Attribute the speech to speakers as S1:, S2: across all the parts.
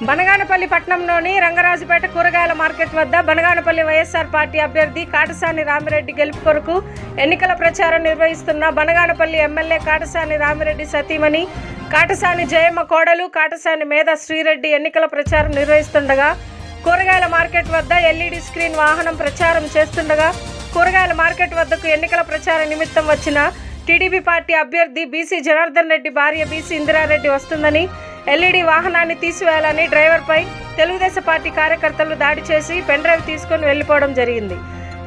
S1: బనగానపల్లి పట్టణంలోని రంగరాజుపేట కూరగాయల మార్కెట్ వద్ద బనగానపల్లి వైఎస్ఆర్ పార్టీ అభ్యర్థి కాటసాని రామిరెడ్డి గెలుపు కొరకు ఎన్నికల ప్రచారం నిర్వహిస్తున్న బనగానపల్లి ఎమ్మెల్యే కాటసాని రామిరెడ్డి సతీమణి కాటసాని జయమ్మ కోడలు కాటసాని మేధ శ్రీరెడ్డి ఎన్నికల ప్రచారం నిర్వహిస్తుండగా కూరగాయల మార్కెట్ వద్ద ఎల్ఈడి స్క్రీన్ వాహనం ప్రచారం చేస్తుండగా కూరగాయల మార్కెట్ వద్దకు ఎన్నికల ప్రచార నిమిత్తం వచ్చిన టీడీపీ పార్టీ అభ్యర్థి బీసీ జనార్దన్ రెడ్డి భార్య బీసీ ఇందిరారెడ్డి వస్తుందని ఎల్ఈడి వాహనాన్ని తీసివేయాలని డ్రైవర్పై తెలుగుదేశం పార్టీ కార్యకర్తలు దాడి చేసి పెన్డ్రైవ్ తీసుకొని వెళ్ళిపోవడం జరిగింది.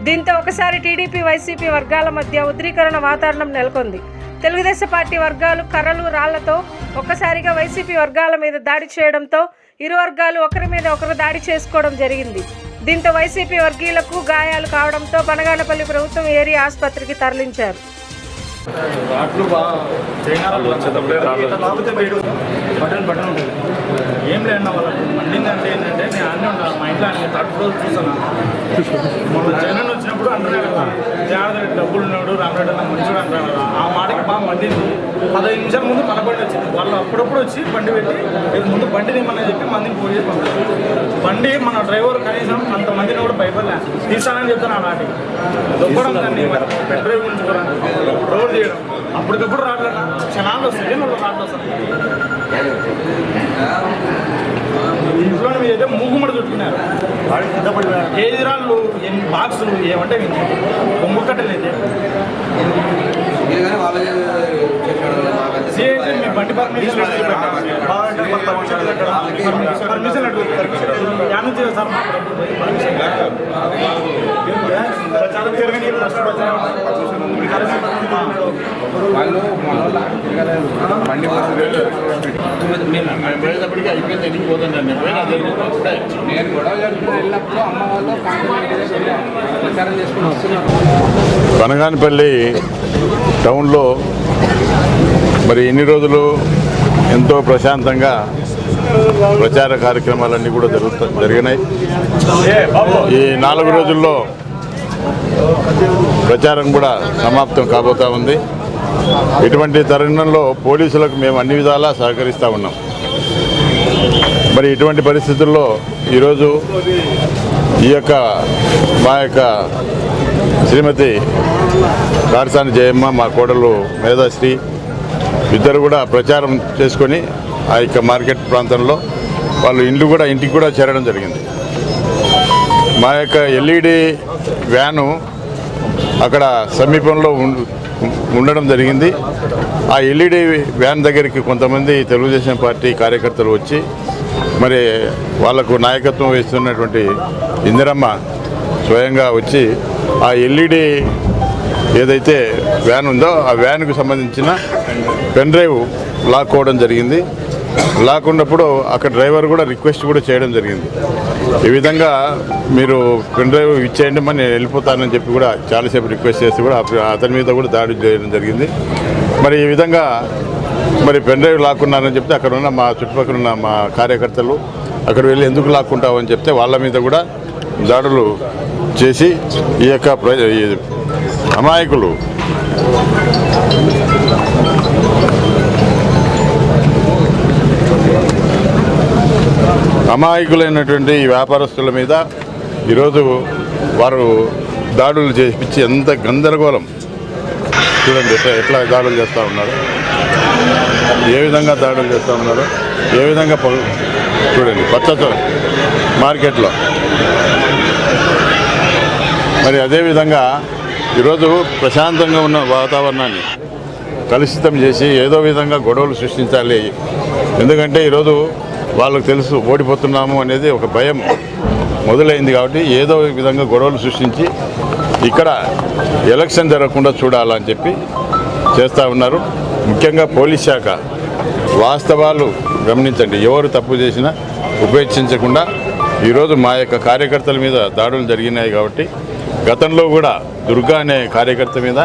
S1: దీంతో ఒకసారి టీడీపీ వైసీపీ వర్గాల మధ్య ఉద్రీకరణ వాతావరణం నెలకొంది. తెలుగుదేశం పార్టీ వర్గాలు కర్రలు రాళ్ళతో ఒక్కసారిగా వైసీపీ వర్గాల మీద దాడి చేయడంతో ఇరు వర్గాలు ఒకరి మీద ఒకరు దాడి చేసుకోవడం జరిగింది. దీంతో వైసీపీ వర్గీయులకు గాయాలు కావడంతో బనగానపల్లి ప్రభుత్వం ఏరియా ఆసుపత్రికి తరలించారు.
S2: రాట్లు బాగా బటన్ బటన్ ఉంటుంది. ఏం లేదన్న వాళ్ళకి. మండిందంటే ఏంటంటే నేను అన్నీ ఉంటాను మా ఇంట్లో ఆయన థర్డ్ ఫ్లోర్ చూసాను మొన్న జగన్ వచ్చినప్పుడు అంటున్నా కదా జాగ్రత్త డబ్బులు ఉన్నాడు రామరెడ్డి అన్న మంచిగా అంటున్నాడు. ఆ మాటకి బాగా మండింది. పదహైదు నిమిషాల ముందు మన బండి వచ్చింది. వాళ్ళు అప్పుడప్పుడు వచ్చి బండి పెట్టి "రేపు ముందు బండి తీమని చెప్పి మందిని పోయి చేసి పంపించారు. బండి మన డ్రైవర్ కనీసం అంతమందిని కూడా భయపడలే. తీసానని చెప్తాను ఆ నాటికి దొబ్బడం దాన్ని పెన్ డ్రైవ్ ఉంచుకోవడం రోడ్ చేయడం అప్పటికప్పుడు రావట్లేదు క్షణాలు వస్తాయి మళ్ళీ రాట్లు వస్తాయి ఇంట్లో మీదైతే మూగుమడి చుట్టుకున్నారు. కేజీ రాళ్ళు ఎన్ని బాక్సులు ఏమంటే బొమ్మ కట్టలు బండి పర్మిషన్ పర్మిషన్ నుంచి సార్ పర్మిషన్
S3: వాళ్ళు బండి
S4: మేము అయిపోయింది పోతుందండి
S3: నేను గొడవ వెళ్ళినప్పుడు అమ్మ వాళ్ళు ప్రచారం చేసుకుని వస్తున్నారు
S4: బనగానపల్లి టౌన్లో మరి ఇన్ని రోజులు ఎంతో ప్రశాంతంగా ప్రచార కార్యక్రమాలన్నీ కూడా జరుగుతూ జరిగినాయి. ఈ నాలుగు రోజుల్లో ప్రచారం కూడా సమాప్తం కాబోతా ఉంది. ఇటువంటి తరుణంలో పోలీసులకు మేము అన్ని విధాలా సహకరిస్తూ ఉన్నాం. మరి ఇటువంటి పరిస్థితుల్లో ఈరోజు ఈ యొక్క మా యొక్క శ్రీమతి కారసాని జయమ్మ మా కోడలు మేధాశ్రీ ఇద్దరు కూడా ప్రచారం చేసుకొని ఆ యొక్క మార్కెట్ ప్రాంతంలో వాళ్ళు ఇండ్లు కూడా ఇంటికి కూడా చేరడం జరిగింది. మా యొక్క ఎల్ఈడి వ్యాను అక్కడ సమీపంలో ఉండడం జరిగింది. ఆ ఎల్ఈడి వ్యాన్ దగ్గరికి కొంతమంది తెలుగుదేశం పార్టీ కార్యకర్తలు వచ్చి మరి వాళ్ళకు నాయకత్వం వహిస్తున్నటువంటి ఇందిరమ్మ స్వయంగా వచ్చి ఆ ఎల్ఈడి ఏదైతే వ్యాన్ ఉందో ఆ వ్యాన్కు సంబంధించిన పెన్ డ్రైవ్ లాక్కోవడం జరిగింది. లాక్కున్నప్పుడు అక్కడ డ్రైవర్ కూడా రిక్వెస్ట్ కూడా చేయడం జరిగింది. ఈ విధంగా మీరు పెన్ డ్రైవ్ ఇచ్చేయండి మరి నేను వెళ్ళిపోతానని చెప్పి కూడా చాలాసేపు రిక్వెస్ట్ చేసి కూడా అతని మీద కూడా దాడి చేయడం జరిగింది. మరి ఈ విధంగా మరి పెన్ డ్రైవ్ లాక్కున్నారని చెప్తే అక్కడ ఉన్న మా చుట్టుపక్కల ఉన్న మా కార్యకర్తలు అక్కడ వెళ్ళి ఎందుకు లాక్కుంటావు అని చెప్తే వాళ్ళ మీద కూడా దాడులు చేసి ఈ యొక్క అమాయకులు. అమాయకులైనటువంటి ఈ వ్యాపారస్తుల మీద ఈరోజు వారు దాడులు చేపించి ఎంత గందరగోళం. చూడండి ఎట్లా దాడులు చేస్తూ ఉన్నారు. ఏ విధంగా దాడులు చేస్తూ ఉన్నారు. ఏ విధంగా ప- చూడండి పచ్చ మార్కెట్లో. మరి అదేవిధంగా ఈరోజు ప్రశాంతంగా ఉన్న వాతావరణాన్ని కలుషితం చేసి ఏదో విధంగా గొడవలు సృష్టించాలి. ఎందుకంటే ఈరోజు వాళ్ళకు తెలుసు ఓడిపోతున్నాము అనేది ఒక భయం మొదలైంది కాబట్టి ఏదో విధంగా గొడవలు సృష్టించి ఇక్కడ ఎలక్షన్ జరగకుండా చూడాలని చెప్పి చేస్తూ ఉన్నారు. ముఖ్యంగా పోలీస్ శాఖ వాస్తవాలు గమనించండి. ఎవరు తప్పు చేసినా ఉపేక్షించకుండా ఈరోజు మా యొక్క కార్యకర్తల మీద దాడులు జరిగినాయి కాబట్టి గతంలో కూడా దుర్గా అనే కార్యకర్త మీద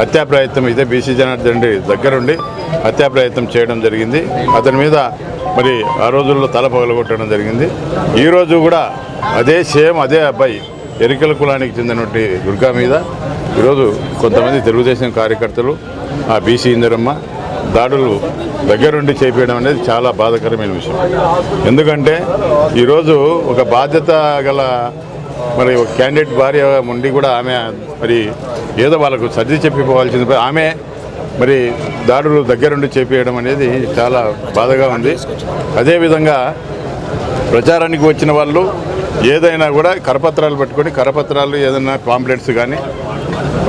S4: హత్యా ప్రయత్నం ఇదే బీసీ జనార్దన్ రెడ్డి దగ్గరుండి హత్యా ప్రయత్నం చేయడం జరిగింది. అతని మీద మరి ఆ రోజుల్లో తల పగలగొట్టడం జరిగింది. ఈరోజు కూడా అదే సేమ్ అదే అబ్బాయి ఎరికల కులానికి చెందినటువంటి దుర్గా మీద ఈరోజు కొంతమంది తెలుగుదేశం కార్యకర్తలు ఆ బీసీ ఇందిరమ్మ దాడులు దగ్గరుండి చేపేయడం అనేది చాలా బాధాకరమైన విషయం. ఎందుకంటే ఈరోజు ఒక బాధ్యత గల మరి ఒక క్యాండిడేట్ భార్య ఉండి కూడా ఆమె మరి ఏదో వాళ్ళకు సర్ది చెప్పిపోవాల్సింది. ఆమె మరి దాడులు దగ్గరుండి చేపేయడం అనేది చాలా బాధగా ఉంది. అదేవిధంగా ప్రచారానికి వచ్చిన వాళ్ళు ఏదైనా కూడా కరపత్రాలు పట్టుకొని కరపత్రాలు ఏదైనా పాంప్లెట్స్ కానీ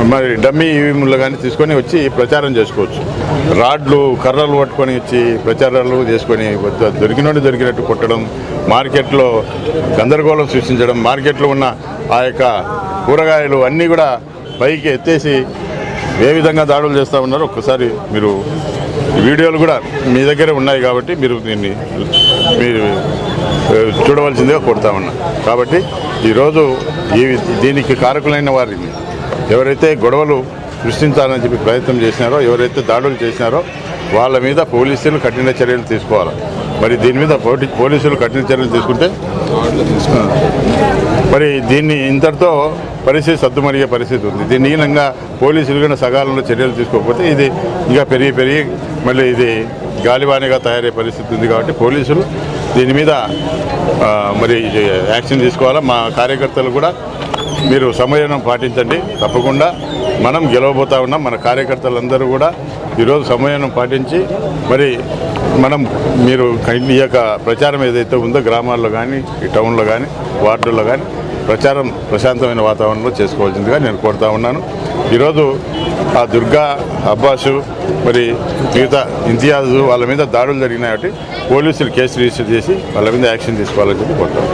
S4: మరి డమ్మీ ఈవీఎంలు కానీ తీసుకొని వచ్చి ప్రచారం చేసుకోవచ్చు. రాడ్లు కర్రలు పట్టుకొని వచ్చి ప్రచారాలు చేసుకొని వద్ద- దొరికినోడు దొరికినట్టు కొట్టడం మార్కెట్లో గందరగోళం సృష్టించడం మార్కెట్లో ఉన్న ఆ యొక్క కూరగాయలు అన్నీ కూడా పైకి ఎత్తేసి ఏ విధంగా దాడులు చేస్తూ ఉన్నారో ఒక్కసారి మీరు వీడియోలు కూడా మీ దగ్గరే ఉన్నాయి కాబట్టి మీరు దీన్ని మీరు చూడవలసిందిగా కొడతా ఉన్నా. కాబట్టి ఈరోజు ఈ దీనికి కారకులైన వారిని ఎవరైతే గొడవలు సృష్టించాలని చెప్పి ప్రయత్నం చేసినారో ఎవరైతే దాడులు చేసినారో వాళ్ళ మీద పోలీసులు కఠిన చర్యలు తీసుకోవాలి. మరి దీని మీద పోటీ- పోలీసులు కఠిన చర్యలు తీసుకుంటే మరి దీన్ని ఇంతటితో పరిస్థితి సద్దుమరిగే పరిస్థితి ఉంది. దీని ఈనంగా పోలీసులు కూడా సకాలంలో చర్యలు తీసుకోకపోతే ఇది ఇంకా పెరిగి పెరిగి మళ్ళీ ఇది గాలివానిగా తయారయ్యే పరిస్థితి ఉంది కాబట్టి పోలీసులు దీని మీద మరి యాక్షన్ తీసుకోవాలా? మా కార్యకర్తలు కూడా మీరు సమయం పాటించండి. తప్పకుండా మనం గెలవబోతా ఉన్నాం. మన కార్యకర్తలందరూ కూడా ఈరోజు సమయం పాటించి మరి మనం మీరు ఈ యొక్క ప్రచారం ఏదైతే ఉందో గ్రామాల్లో కానీ ఈ టౌన్లో కానీ వార్డుల్లో కానీ ప్రచారం ప్రశాంతమైన వాతావరణంలో చేసుకోవాల్సిందిగా నేను కోరుతా ఉన్నాను. ఈరోజు ఆ దుర్గా అబ్బాసు మరి మిగతా ఇంతియాజు వాళ్ళ మీద దాడులు జరిగినాయి. కాబట్టి పోలీసులు కేసు రిజిస్టర్ చేసి వాళ్ళ మీద యాక్షన్ తీసుకోవాలని చెప్పి కోరుతాను